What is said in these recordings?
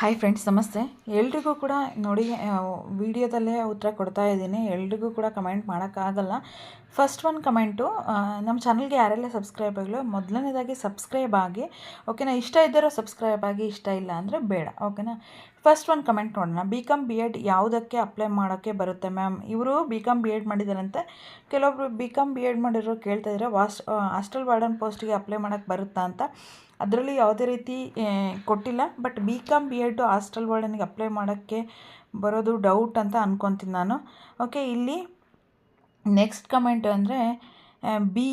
Hi friends ನಮಸ್ತೆ. ಎಲ್ರಿಗೂ ಕೂಡ ನೋಡಿ ವಿಡಿಯೋದಲ್ಲೇ ಉತ್ತರ ಕೊಡ್ತಾ ಇದ್ದೀನಿ. ಎಲ್ರಿಗೂ ಕೂಡ ಕಮೆಂಟ್ ಮಾಡೋಕ್ಕಾಗಲ್ಲ. ಫಸ್ಟ್ ಒನ್ ಕಮೆಂಟು ನಮ್ಮ ಚಾನಲ್ಗೆ ಯಾರೆಲ್ಲ ಸಬ್ಸ್ಕ್ರೈಬ್ ಆಗಲು ಮೊದಲನೇದಾಗಿ ಸಬ್ಸ್ಕ್ರೈಬ್ ಆಗಿ ಓಕೆನಾ ಇಷ್ಟ ಇದ್ದಾರೋ ಸಬ್ಸ್ಕ್ರೈಬ್ ಆಗಿ, ಇಷ್ಟ ಇಲ್ಲ ಅಂದರೆ ಬೇಡ ಓಕೆನಾ ಫಸ್ಟ್ ಒಂದು ಕಮೆಂಟ್ ನೋಡೋಣ. ಬಿ ಕಾಮ್ ಬಿ ಎಡ್ ಯಾವುದಕ್ಕೆ ಅಪ್ಲೈ ಮಾಡೋಕ್ಕೆ ಬರುತ್ತೆ ಮ್ಯಾಮ್ ಇವರು ಬಿ ಕಾಮ್ ಬಿ ಎಡ್ ಮಾಡಿದಾರಂತೆ. ಕೆಲವೊಬ್ರು ಬಿ ಕಾಮ್ ಬಿ ಎಡ್ ಮಾಡಿರೋ ಕೇಳ್ತಾ ಇದ್ದಾರೆ ವಾಸ್ ಹಾಸ್ಟೆಲ್ ವಾರ್ಡನ್ ಪೋಸ್ಟಿಗೆ ಅಪ್ಲೈ ಮಾಡೋಕ್ಕೆ ಬರುತ್ತಾ? ಅಂತ. ಅದರಲ್ಲಿ ಯಾವುದೇ ರೀತಿ ಕೊಟ್ಟಿಲ್ಲ. But B com B Ed hostel ನನಗೆ ಅಪ್ಲೈ ಮಾಡೋಕ್ಕೆ ಬರೋದು ಡೌಟ್ ಅಂತ ಅಂದ್ಕೊತೀನಿ ನಾನು. ಓಕೆ ಇಲ್ಲಿ ನೆಕ್ಸ್ಟ್ ಕಮೆಂಟ್ ಅಂದರೆ B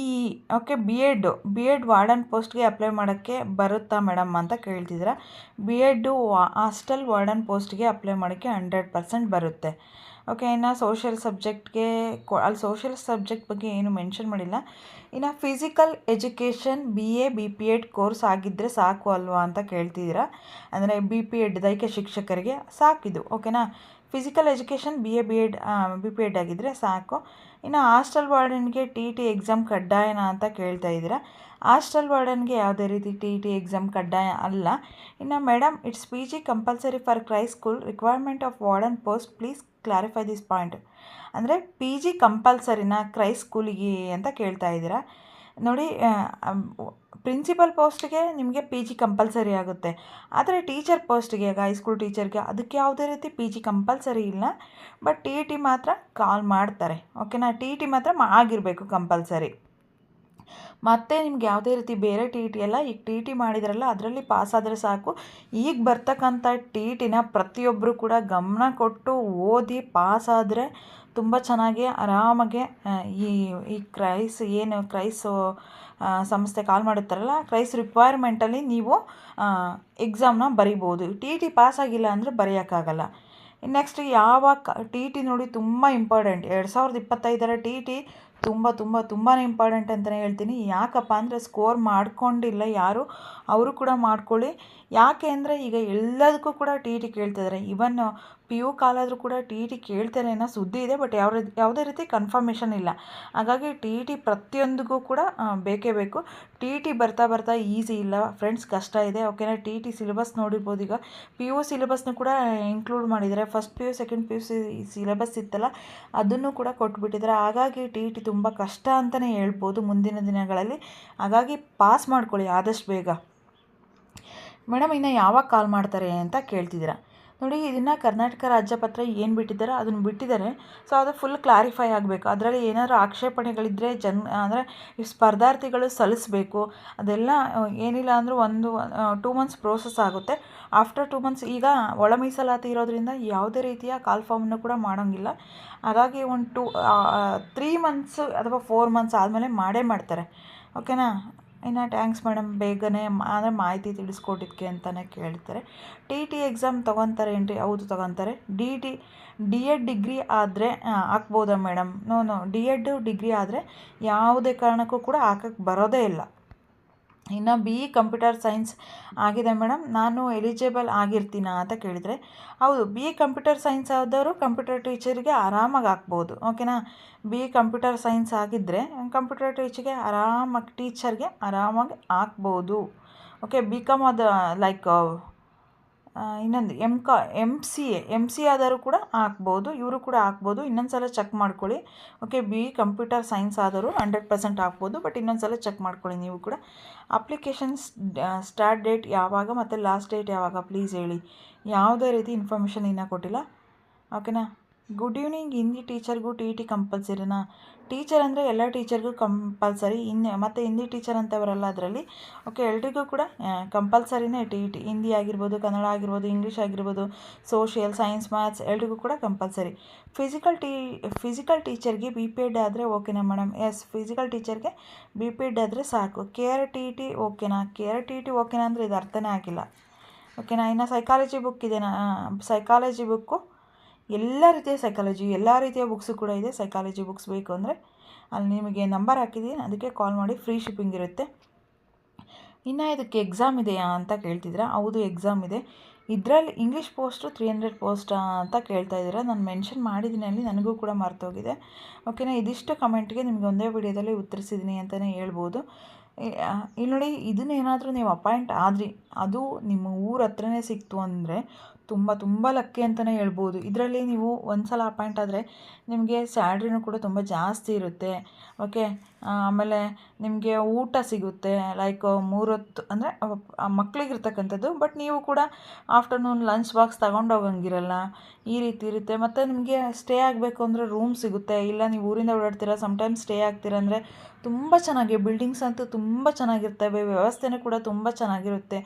okay B Ed B Ed warden ಪೋಸ್ಟ್ಗೆ ಅಪ್ಲೈ ಮಾಡೋಕ್ಕೆ ಬರುತ್ತಾ ಮೇಡಮ್ ಅಂತ ಕೇಳ್ತಿದ್ದೀರಾ. ಬಿ ಎಡ್ಡು ಹಾಸ್ಟೆಲ್ ವಾರ್ಡನ್ ಪೋಸ್ಟ್ಗೆ ಅಪ್ಲೈ ಮಾಡೋಕ್ಕೆ ಹಂಡ್ರೆಡ್ ಪರ್ಸೆಂಟ್ ಬರುತ್ತೆ. ಓಕೆ ಇನ್ನು ಸೋಷಿಯಲ್ ಸಬ್ಜೆಕ್ಟ್ಗೆ ಕೊ ಅಲ್ಲಿ ಸೋಷಿಯಲ್ ಸಬ್ಜೆಕ್ಟ್ ಬಗ್ಗೆ ಏನು ಮೆನ್ಷನ್ ಮಾಡಿಲ್ಲ. ಇನ್ನು physical education B A B P Ed course ಆಗಿದ್ದರೆ ಸಾಕು ಅಲ್ವಾ ಅಂತ ಕೇಳ್ತಿದ್ದೀರಾ? ಅಂದರೆ ಬಿ ಪಿ ಎಡ್ ದೈಹಿಕ ಶಿಕ್ಷಕರಿಗೆ ಸಾಕಿದು ಓಕೆನಾ physical education B A B Ed B P Ed ಆಗಿದ್ದರೆ ಸಾಕು. ಇನ್ನು ಹಾಸ್ಟೆಲ್ ವಾರ್ಡನ್ಗೆ ಟಿ ಟಿ ಎಕ್ಸಾಮ್ ಕಡ್ಡಾಯನಾ ಅಂತ ಕೇಳ್ತಾ ಇದ್ದೀರಾ? ಹಾಸ್ಟೆಲ್ ವಾರ್ಡನ್ಗೆ ಯಾವುದೇ ರೀತಿ ಟಿ ಇ ಟಿ ಎಕ್ಸಾಮ್ ಕಡ್ಡಾಯ ಅಲ್ಲ. ಇನ್ನು madam it's P G compulsory for CRY school requirement of warden post please clarify this point ಅಂದರೆ ಪಿ ಜಿ ಕಂಪಲ್ಸರಿನ ಕ್ರೈ ಸ್ಕೂಲಿಗೆ ಅಂತ ಕೇಳ್ತಾ ಇದ್ದೀರಾ. ನೋಡಿ ಪ್ರಿನ್ಸಿಪಲ್ ಪೋಸ್ಟ್ಗೆ ನಿಮಗೆ ಪಿ ಜಿ ಕಂಪಲ್ಸರಿ ಆಗುತ್ತೆ. ಆದರೆ ಟೀಚರ್ ಪೋಸ್ಟ್ಗೆ ಈಗ ಹೈಸ್ಕೂಲ್ ಟೀಚರ್ಗೆ ಅದಕ್ಕೆ ಯಾವುದೇ ರೀತಿ ಪಿ ಜಿ ಕಂಪಲ್ಸರಿ ಇಲ್ಲ. ಬಟ್ ಟಿ ಇ ಟಿ ಮಾತ್ರ ಕಾಲ್ ಮಾಡ್ತಾರೆ. ಓಕೆನಾ ಟಿ ಇ ಟಿ ಮಾತ್ರ ಆಗಿರಬೇಕು ಕಂಪಲ್ಸರಿ ಮತ್ತೆ ನಿಮ್ಗೆ ಯಾವುದೇ ರೀತಿ ಬೇರೆ ಟಿ ಟಿ ಎಲ್ಲ ಈಗ ಟಿ ಟಿ ಮಾಡಿದ್ರಲ್ಲ, ಅದರಲ್ಲಿ ಪಾಸ್ ಆದರೆ ಸಾಕು. ಈಗ ಬರ್ತಕ್ಕಂಥ ಟಿ ಟಿನ ಪ್ರತಿಯೊಬ್ಬರು ಕೂಡ ಗಮನ ಕೊಟ್ಟು ಓದಿ ಪಾಸ್ ಆದರೆ ತುಂಬ ಚೆನ್ನಾಗಿ, ಆರಾಮಾಗೆ ಈ ಈ ಕ್ರೈಸ್ ಏನು ಕ್ರೈಸ್ ಸಂಸ್ಥೆ ಕಾಲ್ ಮಾಡುತ್ತಾರಲ್ಲ ಕ್ರೈಸ್ ರಿಕ್ವೈರ್ಮೆಂಟಲ್ಲಿ ನೀವು ಎಕ್ಸಾಮ್ನ ಬರಿಬೋದು. ಟಿ ಟಿ ಪಾಸ್ ಆಗಿಲ್ಲ ಅಂದರೆ ಬರೆಯೋಕ್ಕಾಗಲ್ಲ. ನೆಕ್ಸ್ಟ್ ಯಾವ ಕ, ಟಿ ಟಿ ನೋಡಿ ತುಂಬ ಇಂಪಾರ್ಟೆಂಟ್ ಎರಡು ಸಾವಿರದ ಇಪ್ಪತ್ತೈದರ ಟಿ ಟಿ ತುಂಬ ತುಂಬ ತುಂಬಾ ಇಂಪಾರ್ಟೆಂಟ್ ಅಂತಲೇ ಹೇಳ್ತೀನಿ. ಯಾಕಪ್ಪ ಅಂದರೆ ಸ್ಕೋರ್ ಮಾಡ್ಕೊಂಡಿಲ್ಲ ಯಾರು, ಅವರು ಕೂಡ ಮಾಡ್ಕೊಳ್ಳಿ. ಯಾಕೆ ಅಂದರೆ ಈಗ ಎಲ್ಲದಕ್ಕೂ ಕೂಡ ಟಿ ಟಿ ಕೇಳ್ತಿದ್ದಾರೆ ಇವನ್ ಪಿ ಯು ಕಾಲಾದರೂ ಕೂಡ ಟಿ ಇ ಟಿ ಕೇಳ್ತಾರೆ ಅನ್ನೋ ಸುದ್ದಿ ಇದೆ ಬಟ್ ಯಾವ ಯಾವುದೇ ರೀತಿ ಕನ್ಫರ್ಮೇಷನ್ ಇಲ್ಲ. ಹಾಗಾಗಿ ಟಿ ಇ ಟಿ ಪ್ರತಿಯೊಂದಿಗೂ ಕೂಡ ಬೇಕೇ ಬೇಕು. ಟಿ ಇ ಟಿ ಬರ್ತಾ ಬರ್ತಾ ಈಸಿ ಇಲ್ಲ. ಫ್ರೆಂಡ್ಸ್ ಕಷ್ಟ ಇದೆ. ಓಕೆನಾ ಟಿ ಟಿ ಸಿಲೆಬಸ್ ನೋಡಿರ್ಬೋದು ಈಗ. ಪಿ ಯು ಸಿಲೆಬಸ್ನ ಕೂಡ ಇನ್ಕ್ಲೂಡ್ ಮಾಡಿದ್ದಾರೆ. First P U second P U C syllabus ಇತ್ತಲ್ಲ, ಅದನ್ನು ಕೂಡ ಕೊಟ್ಬಿಟ್ಟಿದ್ದಾರೆ. ಹಾಗಾಗಿ ಟಿ ಇ ಟಿ ತುಂಬ ಕಷ್ಟ ಅಂತಲೇ ಹೇಳ್ಬೋದು ಮುಂದಿನ ದಿನಗಳಲ್ಲಿ. ಹಾಗಾಗಿ ಪಾಸ್ ಮಾಡ್ಕೊಳ್ಳಿ ಆದಷ್ಟು ಬೇಗ. ಮೇಡಮ್, ಇನ್ನು ಯಾವಾಗ ಕಾಲ್ ಮಾಡ್ತಾರೆ ಅಂತ ಕೇಳ್ತಿದ್ದೀರಾ? ನೋಡಿ, ಇದನ್ನು ಕರ್ನಾಟಕ ರಾಜ್ಯಪತ್ರ ಏನು ಬಿಟ್ಟಿದ್ದಾರೆ, ಅದನ್ನು ಬಿಟ್ಟಿದ್ದಾರೆ. ಸೊ ಅದು ಫುಲ್ ಕ್ಲಾರಿಫೈ ಆಗಬೇಕು. ಅದರಲ್ಲಿ ಏನಾದರೂ ಆಕ್ಷೇಪಣೆಗಳಿದ್ದರೆ ಜನ್, ಅಂದರೆ ಸ್ಪರ್ಧಾರ್ಥಿಗಳು ಸಲ್ಲಿಸಬೇಕು. ಅದೆಲ್ಲ ಏನಿಲ್ಲ ಅಂದರೂ ಒಂದು ಟೂ ಮಂತ್ಸ್ ಪ್ರೋಸೆಸ್ ಆಗುತ್ತೆ. ಆಫ್ಟರ್ ಟೂ ಮಂತ್ಸ್ ಈಗ ಒಳ ಮೀಸಲಾತಿ ಇರೋದ್ರಿಂದ ಯಾವುದೇ ರೀತಿಯ ಕಾಲ್ ಫಾರ್ಮನ್ನು ಕೂಡ ಮಾಡೋಂಗಿಲ್ಲ. ಹಾಗಾಗಿ ಒಂದು ಟೂ ತ್ರೀ ಮಂತ್ಸ್ ಅಥವಾ ಫೋರ್ ಮಂತ್ಸ್ ಆದಮೇಲೆ ಮಾಡೇ ಮಾಡ್ತಾರೆ. ಓಕೆನಾ ಇನ್ನು ಟ್ಯಾಂಕ್ಸ್ ಮೇಡಮ್ ಬೇಗನೆ ಅಂದರೆ ಮಾಹಿತಿ ತಿಳಿಸ್ಕೊಟ್ಟಿದ್ದಕ್ಕೆ ಅಂತಲೇ ಕೇಳ್ತಾರೆ. ಟಿ ಟಿ ಎಕ್ಸಾಮ್ ತೊಗೊತಾರೆ ರೀ ಹೌದು ತೊಗೊತಾರೆ. D T D Ed degree ಆದರೆ ಹಾಕ್ಬೋದಾ madam no no D Ed degree ಆದರೆ ಯಾವುದೇ ಕಾರಣಕ್ಕೂ ಕೂಡ ಹಾಕಕ್ಕೆ ಬರೋದೇ ಇಲ್ಲ. ಇನ್ನು ಬಿ ಇ ಕಂಪ್ಯೂಟರ್ ಸೈನ್ಸ್ ಆಗಿದೆ ಮೇಡಮ್ ನಾನು ಎಲಿಜಿಬಲ್ ಆಗಿರ್ತೀನಾ ಅಂತ ಕೇಳಿದರೆ. ಹೌದು ಬಿ ಇ ಕಂಪ್ಯೂಟರ್ ಸೈನ್ಸ್ ಆದವರು ಕಂಪ್ಯೂಟರ್ ಟೀಚರಿಗೆ ಆರಾಮಾಗಿ ಹಾಕ್ಬೋದು. ಓಕೆನಾ ಬಿ ಇ ಕಂಪ್ಯೂಟರ್ ಸೈನ್ಸ್ ಆಗಿದ್ದರೆ ಕಂಪ್ಯೂಟರ್ ಟೀಚರ್ಗೆ ಆರಾಮಾಗಿ ಟೀಚರ್ಗೆ ಆರಾಮಾಗಿ ಹಾಕ್ಬೋದು. ಓಕೆ ಬಿ ಕಾಮ್ ಅದು ಲೈಕ್ ಇನ್ನೊಂದು ಎಂ ಕಾ M C A M C ಆದರೂ ಕೂಡ ಹಾಕ್ಬೋದು, ಇವರು ಕೂಡ ಹಾಕ್ಬೋದು. ಇನ್ನೊಂದು ಸಲ ಚೆಕ್ ಮಾಡ್ಕೊಳ್ಳಿ. ಓಕೆ ಬಿ ಕಂಪ್ಯೂಟರ್ ಸೈನ್ಸ್ ಆದರೂ ಹಂಡ್ರೆಡ್ ಪರ್ಸೆಂಟ್ ಹಾಕ್ಬೋದು ಬಟ್ ಇನ್ನೊಂದು ಸಲ ಚೆಕ್ ಮಾಡ್ಕೊಳ್ಳಿ ನೀವು ಕೂಡ. ಅಪ್ಲಿಕೇಶನ್ಸ್ ಸ್ಟಾರ್ಟ್ ಡೇಟ್ ಯಾವಾಗ ಮತ್ತು ಲಾಸ್ಟ್ ಡೇಟ್ ಯಾವಾಗ? ಪ್ಲೀಸ್ ಹೇಳಿ. ಯಾವುದೇ ರೀತಿ ಇನ್ಫಾರ್ಮೇಷನ್ ಇನ್ನೂ ಕೊಟ್ಟಿಲ್ಲ. ಓಕೆನಾ ಗುಡ್ ಈವ್ನಿಂಗ್ ಹಿಂದಿ ಟೀಚರ್ಗೂ ಟಿ ಇ ಟಿ ಕಂಪಲ್ಸರಿನಾ ಟೀಚರ್ ಅಂದರೆ ಎಲ್ಲ ಟೀಚರ್ಗೂ ಕಂಪಲ್ಸರಿ ಇನ್ನು ಮತ್ತು ಹಿಂದಿ ಟೀಚರ್ ಅಂತ ಬರಲ್ಲ ಅದರಲ್ಲಿ ಓಕೆ ಎಲ್ರಿಗೂ ಕೂಡ ಕಂಪಲ್ಸರಿನೇ ಟಿ ಟಿ, ಹಿಂದಿ ಆಗಿರ್ಬೋದು, ಕನ್ನಡ ಆಗಿರ್ಬೋದು ಇಂಗ್ಲೀಷ್ ಆಗಿರ್ಬೋದು ಸೋಷಿಯಲ್ ಸೈನ್ಸ್ ಮ್ಯಾಥ್ಸ್ ಎಲ್ರಿಗೂ ಕೂಡ ಕಂಪಲ್ಸರಿ. ಫಿಸಿಕಲ್ ಟೀ ಫಿಸಿಕಲ್ ಟೀಚರ್ಗೆ ಬಿ ಪಿ ಎಡ್ ಆದರೆ ಓಕೆನಾ ಮೇಡಮ್ ಎಸ್ ಫಿಸಿಕಲ್ ಟೀಚರ್ಗೆ ಬಿ ಪಿ ಎಡ್ ಆದರೆ ಸಾಕು. ಕೆ ಆರ್ ಟಿ ಟಿ ಓಕೆನಾ ಕೆ ಆರ್ ಟಿ ಟಿ ಓಕೆನಾ ಅಂದರೆ ಇದು ಅರ್ಥನೇ ಆಗಿಲ್ಲ. ಓಕೆನಾ ಇನ್ನು ಸೈಕಾಲಜಿ ಬುಕ್ ಇದೆನಾ ಸೈಕಾಲಜಿ ಬುಕ್ಕು ಎಲ್ಲ ರೀತಿಯ ಸೈಕಾಲಜಿ ಎಲ್ಲ ರೀತಿಯ ಬುಕ್ಸು ಕೂಡ ಇದೆ. ಸೈಕಾಲಜಿ ಬುಕ್ಸ್ ಬೇಕು ಅಂದರೆ ಅಲ್ಲಿ ನಿಮಗೆ ನಂಬರ್ ಹಾಕಿದ್ದೀನಿ ಅದಕ್ಕೆ ಕಾಲ್ ಮಾಡಿ ಫ್ರೀ ಶಿಪ್ಪಿಂಗ್ ಇರುತ್ತೆ. ಇನ್ನು ಇದಕ್ಕೆ ಎಕ್ಸಾಮ್ ಇದೆಯಾ ಅಂತ ಕೇಳ್ತಿದ್ದೀರಾ? ಹೌದು ಎಕ್ಸಾಮ್ ಇದೆ. ಇದರಲ್ಲಿ English post three hundred post ಅಂತ ಕೇಳ್ತಾ ಇದ್ದೀರಾ. ನಾನು ಮೆನ್ಷನ್ ಮಾಡಿದ್ದೀನಿ ಅಲ್ಲಿ, ನನಗೂ ಕೂಡ ಮರ್ತೋಗಿದೆ. ಓಕೆನಾ ಇದಿಷ್ಟು ಕಮೆಂಟ್ಗೆ ನಿಮಗೆ ಒಂದೇ ವಿಡಿಯೋದಲ್ಲಿ ಉತ್ತರಿಸಿದ್ದೀನಿ ಅಂತಲೇ ಹೇಳ್ಬೋದು. ಇಲ್ಲಿ ನೋಡಿ, ಇದನ್ನೇನಾದರೂ ನೀವು ಅಪಾಯಿಂಟ್ ಆದ್ರಿ, ಅದು ನಿಮ್ಮ ಊರ ಹತ್ರನೇ ಸಿಕ್ತು ಅಂದರೆ ತುಂಬ ತುಂಬ ಲಕ್ಕಿ ಅಂತಲೇ ಹೇಳ್ಬೋದು. ಇದರಲ್ಲಿ ನೀವು ಒಂದು ಸಲ ಅಪಾಯಿಂಟ್ ಆದರೆ ನಿಮಗೆ ಸ್ಯಾಲ್ರಿನೂ ಕೂಡ ತುಂಬ ಜಾಸ್ತಿ ಇರುತ್ತೆ. ಓಕೆ? ಆಮೇಲೆ ನಿಮಗೆ ಊಟ ಸಿಗುತ್ತೆ. ಲೈಕ್ ಮೂರೊತ್ತು, ಅಂದರೆ ಮಕ್ಳಿಗಿರ್ತಕ್ಕಂಥದ್ದು, ಬಟ್ ನೀವು ಕೂಡ ಆಫ್ಟರ್ನೂನ್ ಲಂಚ್ ಬಾಕ್ಸ್ ತಗೊಂಡು ಹೋಗಂಗಿರಲ್ಲ ಈ ರೀತಿ ಇರುತ್ತೆ. ಮತ್ತು ನಿಮಗೆ ಸ್ಟೇ ಆಗಬೇಕು ಅಂದರೆ ರೂಮ್ ಸಿಗುತ್ತೆ. ಇಲ್ಲ ನೀವು ಊರಿಂದ ಓಡಾಡ್ತೀರಾ ಸಮ್ಟೈಮ್ಸ್ ಸ್ಟೇ ಆಗ್ತೀರ ಅಂದರೆ ತುಂಬ ಚೆನ್ನಾಗಿ, ಬಿಲ್ಡಿಂಗ್ಸ್ ಅಂತೂ ತುಂಬ ಚೆನ್ನಾಗಿರ್ತವೆ, ವ್ಯವಸ್ಥೆನೂ ಕೂಡ ತುಂಬ ಚೆನ್ನಾಗಿರುತ್ತೆ.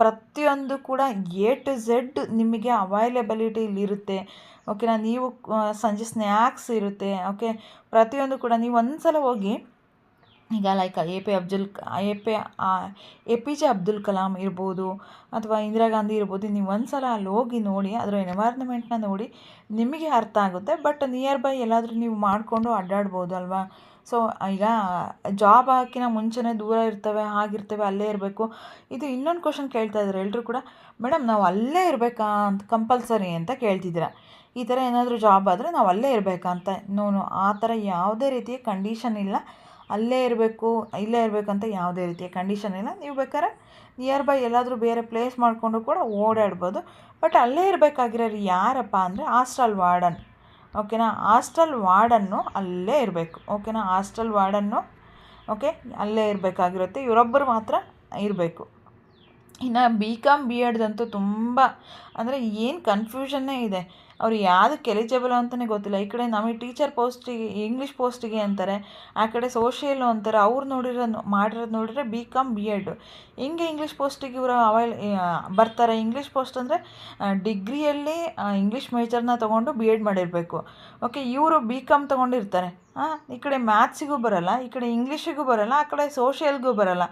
ಪ್ರತಿಯೊಂದು ಕೂಡ ಎ ಟು ಝೆಡ್ ನಿಮಗೆ ಅವೈಲೇಬಿಲಿಟಿ ಇರುತ್ತೆ. ಓಕೆನಾ ನೀವು ಸಂಜೆ ಸ್ನ್ಯಾಕ್ಸ್ ಇರುತ್ತೆ. ಓಕೆ ಪ್ರತಿಯೊಂದು ಕೂಡ ನೀವು ಒಂದು ಸಲ ಹೋಗಿ, ಈಗ like A P Abdul A P A P J Abdul Kalam ಇರ್ಬೋದು, ಅಥವಾ ಇಂದಿರಾ ಗಾಂಧಿ ಇರ್ಬೋದು, ನೀವು ಒಂದು ಸಲ ಅಲ್ಲಿ ಹೋಗಿ ನೋಡಿ, ಅದರ ಎನ್ವೈರನ್ಮೆಂಟ್ನ ನೋಡಿ ನಿಮಗೆ ಅರ್ಥ ಆಗುತ್ತೆ. ಬಟ್ ನಿಯರ್ ಬೈ ಎಲ್ಲಾದರೂ ನೀವು ಮಾಡಿಕೊಂಡು ಅಡ್ಡಾಡ್ಬೋದು ಅಲ್ವಾ? ಸೊ ಈಗ ಜಾಬ್ ಹಾಕಿನ ಮುಂಚೆನೇ ದೂರ ಇರ್ತವೆ, ಹಾಗಿರ್ತವೆ, ಅಲ್ಲೇ ಇರಬೇಕು. ಇದು ಇನ್ನೊಂದು ಕ್ವಶನ್ ಕೇಳ್ತಾ ಇದ್ದಾರೆ ಎಲ್ಲರೂ ಕೂಡ. ಮೇಡಮ್ ನಾವು ಅಲ್ಲೇ ಇರಬೇಕಾ ಅಂತ ಕಂಪಲ್ಸರಿ ಅಂತ ಕೇಳ್ತಿದ್ದೀರಾ. ಈ ಥರ ಏನಾದರೂ ಜಾಬ್ ಆದರೆ ನಾವು ಅಲ್ಲೇ ಇರಬೇಕಾ ಅಂತ? ನೋನು ಆ ಥರ ಯಾವುದೇ ರೀತಿಯ ಕಂಡೀಷನ್ ಇಲ್ಲ. ಅಲ್ಲೇ ಇರಬೇಕು, ಇಲ್ಲೇ ಇರಬೇಕಂತ ಯಾವುದೇ ರೀತಿಯ ಕಂಡೀಷನ್ ಇಲ್ಲ. ನೀವು ಬೇಕಾದ್ರೆ ನಿಯರ್ ಬೈ ಎಲ್ಲಾದರೂ ಬೇರೆ ಪ್ಲೇಸ್ ಮಾಡಿಕೊಂಡು ಕೂಡ ಓಡಾಡ್ಬೋದು. ಬಟ್ ಅಲ್ಲೇ ಇರಬೇಕಾಗಿರೋರು ಯಾರಪ್ಪ ಅಂದರೆ ಹಾಸ್ಟೆಲ್ ವಾರ್ಡನ್. ಓಕೆನಾ ಹಾಸ್ಟೆಲ್ ವಾರ್ಡನ್ನು ಅಲ್ಲೇ ಇರಬೇಕು. ಓಕೆನಾ ಹಾಸ್ಟೆಲ್ ವಾರ್ಡನ್ನು ಓಕೆ ಅಲ್ಲೇ ಇರಬೇಕಾಗಿರುತ್ತೆ. ಇವರೊಬ್ಬರು ಮಾತ್ರ ಇರಬೇಕು. ಇನ್ನು ಬಿ ಕಾಮ್ ಬಿ ಎಡ್ದಂತೂ ತುಂಬ ಅಂದರೆ ಏನು ಕನ್ಫ್ಯೂಷನ್ನೇ ಇದೆ. ಅವ್ರು ಯಾವುದಕ್ಕೆ ಎಲಿಜಿಬಲ್ ಅಂತಲೇ ಗೊತ್ತಿಲ್ಲ. ಈ ಕಡೆ ನಮಗೆ ಟೀಚರ್ ಪೋಸ್ಟಿಗೆ ಇಂಗ್ಲೀಷ್ ಪೋಸ್ಟಿಗೆ ಅಂತಾರೆ, ಆ ಕಡೆ ಸೋಷಿಯಲ್ಲು ಅಂತಾರೆ, ಅವ್ರು ನೋಡಿರೋದು ಮಾಡಿರೋದು ನೋಡಿದ್ರೆ ಬಿ ಕಾಮ್ ಬಿ ಎಡ್ ಹಿಂಗೆ ಇಂಗ್ಲೀಷ್ ಪೋಸ್ಟಿಗೆ ಇವರು ಅವೈಲ್ ಬರ್ತಾರೆ. ಇಂಗ್ಲೀಷ್ ಪೋಸ್ಟ್ ಅಂದರೆ ಡಿಗ್ರಿಯಲ್ಲಿ ಇಂಗ್ಲೀಷ್ ಮೇಜರ್ನ ತೊಗೊಂಡು ಬಿ ಎಡ್ ಮಾಡಿರಬೇಕು. ಓಕೆ ಇವರು ಬಿ ಕಾಮ್ ತೊಗೊಂಡಿರ್ತಾರೆ. ಹಾಂ ಈ ಕಡೆ ಮ್ಯಾಥ್ಸಿಗೂ ಬರೋಲ್ಲ, ಈ ಕಡೆ ಇಂಗ್ಲೀಷಿಗೂ ಬರಲ್ಲ, ಆ ಕಡೆ ಸೋಷಿಯಲ್ಗೂ ಬರೋಲ್ಲ.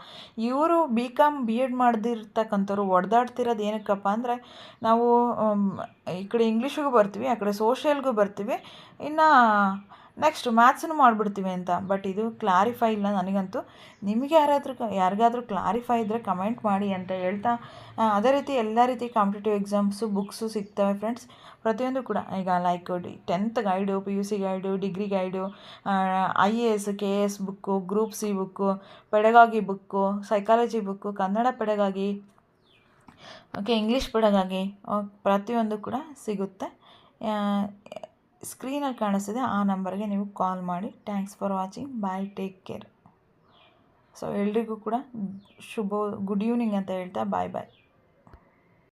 ಇವರು ಬಿ ಕಾಮ್ ಬಿ ಎಡ್ ಮಾಡ್ದಿರ್ತಕ್ಕಂಥವ್ರು, ಒಡೆದಾಡ್ತಿರೋದು ಏನಕ್ಕಪ್ಪ ಅಂದರೆ ನಾವು ಈ ಕಡೆ ಇಂಗ್ಲೀಷಿಗೂ ಬರ್ತೀವಿ, ಆ ಕಡೆ ಸೋಷಿಯಲ್ಗೂ ಬರ್ತೀವಿ. ಇನ್ನು ನೆಕ್ಸ್ಟ್ ಮ್ಯಾಥ್ಸನ್ನು ಮಾಡಿಬಿಡ್ತೀವಿ ಅಂತ. ಬಟ್ ಇದು ಕ್ಲಾರಿಫೈ ಇಲ್ಲ ನನಗಂತೂ. ನಿಮಗೆ ಯಾರಾದರೂ ಯಾರಿಗಾದರೂ ಕ್ಲಾರಿಫೈ ಇದ್ದರೆ ಕಮೆಂಟ್ ಮಾಡಿ ಅಂತ ಹೇಳ್ತಾ ಅದೇ ರೀತಿ ಎಲ್ಲ ರೀತಿ ಕಾಂಪಿಟೇಟಿವ್ ಎಕ್ಸಾಮ್ಸು ಬುಕ್ಸು ಸಿಗ್ತವೆ ಫ್ರೆಂಡ್ಸ್ ಪ್ರತಿಯೊಂದು ಕೂಡ. ಈಗ like tenth guide P U C guide degree guide I A S K A S book group C book pedagogy book psychology book Kannada pedagogy okay English ಹಾಗೆ ಪ್ರತಿಯೊಂದು ಕೂಡ ಸಿಗುತ್ತೆ. ಸ್ಕ್ರೀನಲ್ಲಿ ಕಾಣಿಸ್ತಿದೆ, ಆ ನಂಬರ್ಗೆ ನೀವು ಕಾಲ್ ಮಾಡಿ. Thanks for watching bye take care so ಎಲ್ರಿಗೂ ಕೂಡ ಶುಭ ಗುಡ್ ಈವ್ನಿಂಗ್ ಅಂತ ಹೇಳ್ತಾ ಬಾಯ್ ಬಾಯ್